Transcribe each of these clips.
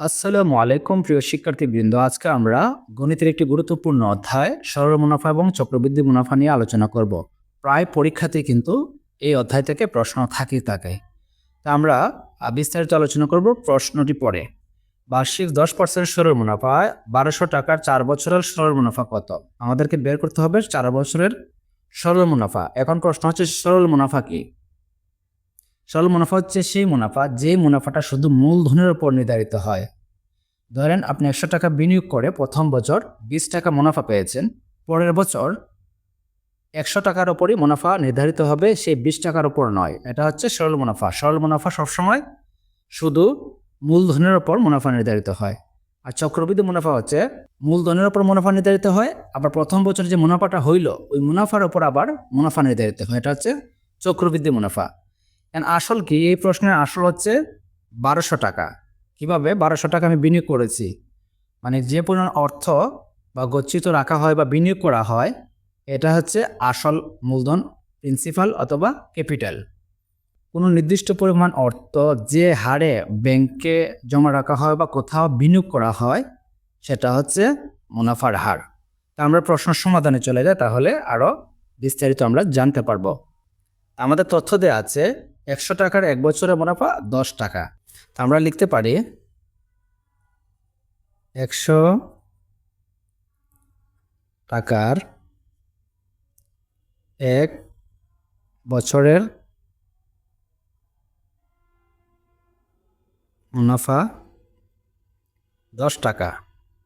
আসসালামু আলাইকুম, প্রিয় শিক্ষার্থীবৃন্দ। আজকে আমরা গণিতের একটি গুরুত্বপূর্ণ অধ্যায়, সরল মুনাফা এবং চক্রবৃদ্ধি মুনাফা নিয়ে আলোচনা করব। প্রায় পরীক্ষাতে কিন্তু এই অধ্যায় থেকে প্রশ্ন থাকেই থাকে তা আমরা বিস্তারিত আলোচনা করব প্রশ্নটি পরে। বার্ষিক দশ পার্সেন্ট সরল মুনাফা বারোশো টাকার চার বছরের সরল মুনাফা কত? আমাদেরকে বের করতে হবে চার বছরের সরল মুনাফা। এখন প্রশ্ন হচ্ছে সরল মুনাফা কি? সরল মুনাফা হচ্ছে সেই মুনাফা, যে মুনাফাটা শুধু মূলধনের উপর নির্ধারিত হয়। ধরেন আপনি একশো টাকা বিনিয়োগ করে প্রথম বছর বিশ টাকা মুনাফা পেয়েছেন, পরের বছর একশো টাকার ওপরই মুনাফা নির্ধারিত হবে, সেই বিশ টাকার ওপর নয়। এটা হচ্ছে সরল মুনাফা সরল মুনাফা সবসময় শুধু মূলধনের ওপর মুনাফা নির্ধারিত হয়। আর চক্রবৃদ্ধি মুনাফা হচ্ছে মূলধনের ওপর মুনাফা নির্ধারিত হয়, আবার প্রথম বছর যে মুনাফাটা হইল, ওই মুনাফার ওপর আবার মুনাফা নির্ধারিত হয়। এটা হচ্ছে চক্রবৃদ্ধি মুনাফা। And আসল কি? এই প্রশ্নের আসল হচ্ছে বারোশো টাকা। কীভাবে বারোশো টাকা আমি বিনিয়োগ করেছি? মানে যে পরিমাণ অর্থ বা গচ্ছিত রাখা হয় বা বিনিয়োগ করা হয়, এটা হচ্ছে আসল মূলধন প্রিন্সিপাল অথবা ক্যাপিটাল কোনো নির্দিষ্ট পরিমাণ অর্থ যে হারে ব্যাংকে জমা রাখা হয় বা কোথাও বিনিয়োগ করা হয়, সেটা হচ্ছে মুনাফার হার। তা আমরা প্রশ্ন সমাধানে চলে যাই, তাহলে আরও বিস্তারিত আমরা জানতে পারব। আমাদের তথ্য দেওয়া আছে একশো টাকার এক বছরের মুনাফা দশ টাকা। তা আমরা লিখতে পারি একশো টাকার এক বছরের মুনাফা দশ টাকা।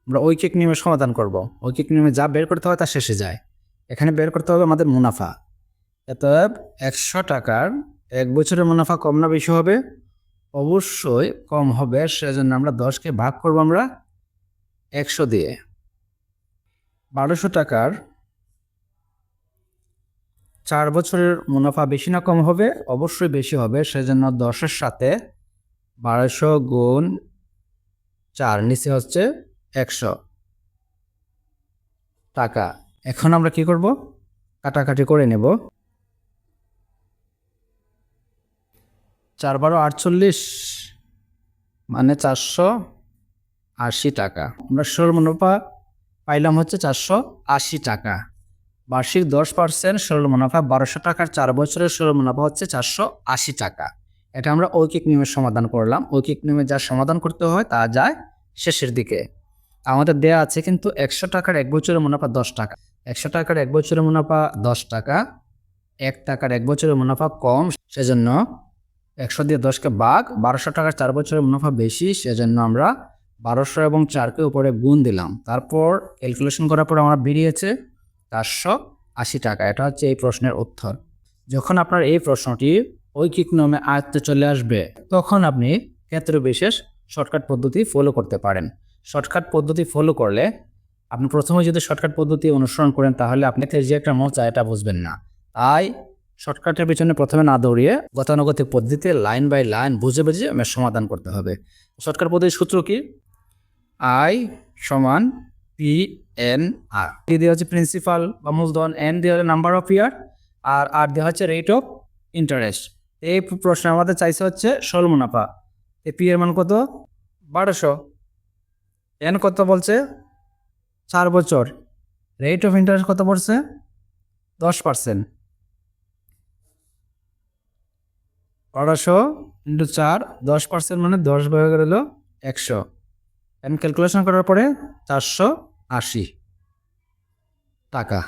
আমরা ঐকিক নিয়মে সমাধান করব। ঐকিক নিয়মে যা বের করতে হয় তা শেষে যায়। এখানে বের করতে হবে আমাদের মুনাফা। অতএব একশো টাকার এক বছরের মুনাফা কম না বেশি হবে? অবশ্যই কম হবে, সেজন্য আমরা দশকে ভাগ করব আমরা একশো দিয়ে। বারোশো টাকার চার বছরের মুনাফা বেশি না কম হবে? অবশ্যই বেশি হবে, সেজন্য দশের সাথে বারোশো গুণ চার নিচে হচ্ছে একশো টাকা। এখন আমরা কি করব? কাটাকাটি করে নেব। চার বারো আটচল্লিশ। মানে চারশো আশি টাকা। আমরা সরল মুনাফা পাইলাম হচ্ছে চারশো আশি টাকা। বার্ষিক দশ পার্সেন্ট সরল মুনাফা বারোশো টাকার চার বছরের সরল মুনাফা হচ্ছে চারশো আশি টাকা। এটা আমরা ঐকিক নিয়মের সমাধান করলাম। ঐকিক নিয়মে যা সমাধান করতে হয় তা যায় শেষের দিকে। আমাদের দেয়া আছে কিন্তু একশো টাকার এক বছরের মুনাফা দশ টাকা। একশো টাকার এক বছরের মুনাফা দশ টাকা। এক টাকার এক বছরের মুনাফা কম। সেজন্য একশো দিয়ে দশকে বাঘ বারোশো টাকার চার বছরের মুনাফা বেশি, সেজন্য আমরা বারোশো এবং চারকে উপরে গুণ দিলাম। তারপর ক্যালকুলেশন করার পর আমরা বেরিয়েছে চারশো আশি টাকা। এটা হচ্ছে এই প্রশ্নের উত্তর। যখন আপনার এই প্রশ্নটি ঐকিক নিয়মে আয়ত্তে চলে আসবে, তখন আপনি ক্ষেত্র বিশেষ শর্টকাট পদ্ধতি ফলো করতে পারেন। শর্টকাট পদ্ধতি ফলো করলে আপনি প্রথমে যদি শর্টকাট পদ্ধতি অনুসরণ করেন, তাহলে আপনি যে একটা মজা এটা বুঝবেন না। তাই শর্টকাটের পিছনে প্রথমে না দৌড়িয়ে গতানুগতিক পদ্ধতিতে লাইন বাই লাইন বুঝে বুঝে আমার সমাধান করতে হবে। শর্টকাট পদ্ধতির সূত্র কি? আই সমান পি এন আর। পি দেওয়া হচ্ছে প্রিন্সিপাল বা মূলধন, এন দেওয়া হচ্ছে নাম্বার অফ ইয়ার, আর আর দেওয়া হচ্ছে রেট অফ ইন্টারেস্ট। এই প্রশ্নে আমাদের চাইছে হচ্ছে ষোল মুনাফা। এ পি এর মান কত? বারোশো। এন কত বলছে? চার বছর। রেট অফ ইন্টারেস্ট কত পড়ছে? দশ পার্সেন্ট। বারোশো ইন্টু চার, দশ পার্সেন্ট মানে দশ ভাগে গেল একশো। এন ক্যালকুলেশন করার পরে চারশো আশি টাকা।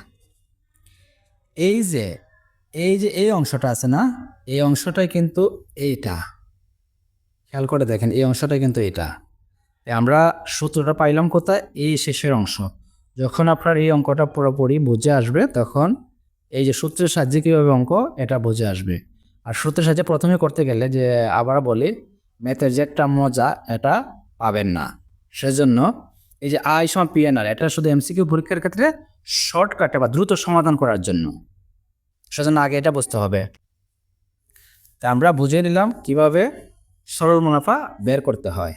এই যে এই যে, এই অংশটা আছে না, এই অংশটাই কিন্তু এইটা। খেয়াল করে দেখেন, এই অংশটাই কিন্তু এটা আমরা সূত্রটা পাইলাম কোথায়? এই শেষের অংশ। যখন আপনার এই অঙ্কটা পুরোপুরি বুঝে আসবে, তখন এই যে সূত্রের সাহায্যে কীভাবে অঙ্ক, এটা বুঝে আসবে। আর সূত্রের সাহায্যে প্রথমে করতে গেলে যে আবার বলি ম্যাথের যে একটা মজা, এটা পাবেন না। সেজন্য এই যে আই সমান পিএনআর এটা শুধু এমসিকিউ পরীক্ষার ক্ষেত্রে শর্টকাটে বা দ্রুত সমাধান করার জন্য। সেজন্য আগে এটা বুঝতে হবে। তা আমরা বুঝে নিলাম কীভাবে সরল মুনাফা বের করতে হয়।